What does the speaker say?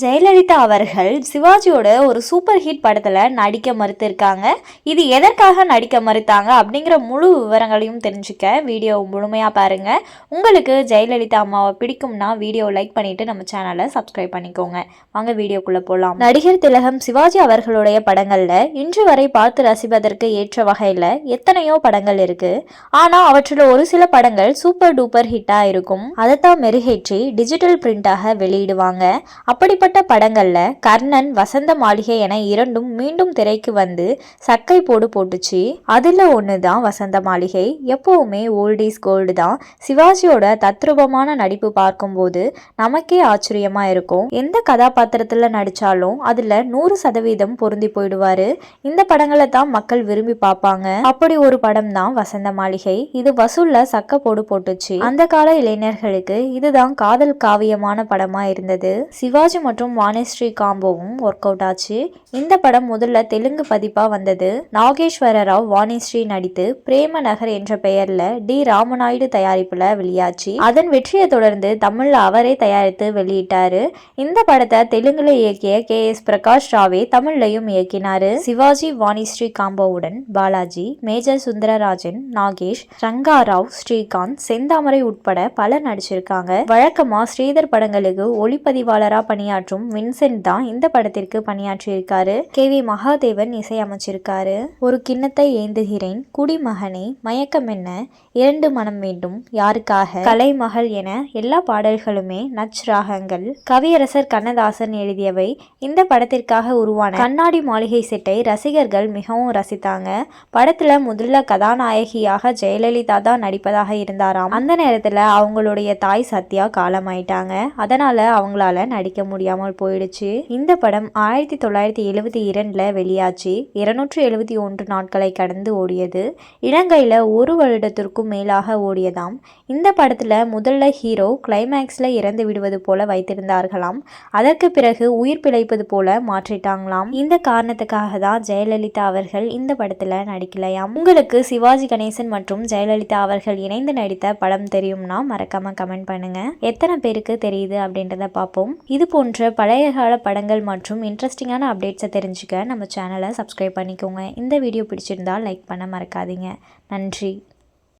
ஜெயலலிதா அவர்கள் சிவாஜியோட ஒரு super hit படத்தில் நடிக்க மறுத்திருக்காங்க. இது எதற்காக நடிக்க மறுத்தாங்க அப்படிங்கிற முழு விவரங்களையும் தெரிஞ்சுக்க வீடியோ முழுமையாக பாருங்கள் உங்களுக்கு ஜெயலலிதா அம்மாவை பிடிக்கும்னா வீடியோ லைக் பண்ணிவிட்டு நம்ம சேனலை சப்ஸ்கிரைப் பண்ணிக்கோங்க. வாங்க வீடியோக்குள்ளே போகலாம் நடிகர் திலகம் சிவாஜி அவர்களுடைய படங்களில் இன்று வரை பார்த்து ரசிப்பதற்கு ஏற்ற வகையில் எத்தனையோ படங்கள் இருக்குது ஆனால் அவற்றில் ஒரு சில படங்கள் சூப்பர் டூப்பர் ஹிட்டாக இருக்கும். அதைத்தான் மெருகேற்றி டிஜிட்டல் பிரிண்டாக வெளியிடுவாங்க. அப்படிப்பட்ட படங்கள்ல கர்ணன் வசந்த மாளிகை என இரண்டும் மீண்டும் திரைக்கு வந்து சக்கை போடு போட்டுச்சு. அதுல ஒன்று தான் வசந்த மாளிகை. எப்பவுமே ஓல்ட் கோல்டு தான். சிவாஜியோட தத்ரூபமான நடிப்பு பார்க்கும்போது நமக்கே ஆச்சரியமா இருக்கும். எந்த கதாபாத்திரத்துல நடிச்சாலும் அதுல நூறு சதவீதம் பொருந்தி போயிடுவாரு. இந்த படங்களை தான் மக்கள் விரும்பி பார்ப்பாங்க. அப்படி ஒரு படம் தான் வசந்த மாளிகை. இது வசூல்ல சக்க போடு போட்டுச்சு. அந்த கால இளைஞர்களுக்கு இதுதான் காதல் காவியமான படமா இருந்தது. சிவாஜி மற்றும் வாணிஸ்ரீ காம்போவும் ஒர்க் அவுட் ஆச்சு. இந்த படம் முதல்ல தெலுங்கு பதிப்பா வந்தது. நாகேஸ்வர ராவ் வாணிஸ்ரீ நடித்து பிரேம நகர் என்ற பெயர்ல டி ராமநாயுடு தயாரிப்புல வெளியாச்சு. அதன் வெற்றியை தொடர்ந்து தமிழ்ல அவரே தயாரித்து வெளியிட்டாரு. இந்த படத்தை தெலுங்குல இயக்கிய கே எஸ் பிரகாஷ் ராவே தமிழ்லையும் இயக்கினாரு. சிவாஜி வாணிஸ்ரீ காம்போவுடன் பாலாஜி மேஜர் சுந்தரராஜன் நாகேஷ் ரங்கா ராவ் ஸ்ரீகாந்த் செந்தாமரை உட்பட பலர் நடிச்சிருக்காங்க. வழக்கமா ஸ்ரீதர் படங்களுக்கு ஒளிப்பதிவாளரா மற்றும் வின்சென்ட் தான் இந்த படத்திற்கு பணியாற்றியிருக்காரு. கே. வி. மகாதேவன் இசையமைச்சிருக்காரு. ஒரு கிண்ணத்தை ஏந்துகிறேன். குடிமகனே மயக்கம் என்ன? இரண்டு மனம் வேண்டும். யாருக்காக? கலைமகள் என எல்லா பாடல்களுமே நச் ராகங்கள் கவியரசர் கண்ணதாசன் எழுதியவை இந்த படத்திற்காக உருவான. கண்ணாடி மாளிகை செட்டை ரசிகர்கள் மிகவும் ரசித்தாங்க. படத்துல முதல்ல கதாநாயகியாக ஜெயலலிதா தான் நடிப்பதாக இருந்தாராம். அந்த நேரத்துல அவங்களுடைய தாய் சத்யா காலமாயிட்டாங்க. அதனால அவங்களால நடிக்க இல்லாமல் போயிடுச்சு. இந்த படம் ஆயிரத்தி தொள்ளாயிரத்தி எழுவத்தி இரண்டுல வெளியாச்சு. இருநூற்றி எழுபத்தி ஒன்று நாட்களை கடந்து ஓடியது. இலங்கையில் ஒரு வருடத்திற்கும் மேலாக ஓடியதாம். இந்த படத்துல முதல்ல ஹீரோ கிளைமேக்ஸ்ல இறந்து விடுவது போல வைத்திருந்தார்களாம். அதற்கு பிறகு உயிர் பிழைப்பது போல மாற்றிட்டாங்களாம். இந்த காரணத்துக்காக தான் ஜெயலலிதா அவர்கள் இந்த படத்துல நடிக்கலையாம். உங்களுக்கு சிவாஜி கணேசன் மற்றும் ஜெயலலிதா அவர்கள் இணைந்து நடித்த படம் தெரியும்னா மறக்காம கமெண்ட் பண்ணுங்க. எத்தனை பேருக்கு தெரியுது அப்படின்றத பார்ப்போம். இது போன்ற பழைய கால படங்கள் மற்றும் இன்ட்ரெஸ்டிங்கான அப்டேட்ஸை தெரிஞ்சுக்க நம்ம சேனலை சப்ஸ்கிரைப் பண்ணிக்கோங்க. இந்த வீடியோ பிடிச்சிருந்தால் லைக் பண்ண மறக்காதீங்க. நன்றி.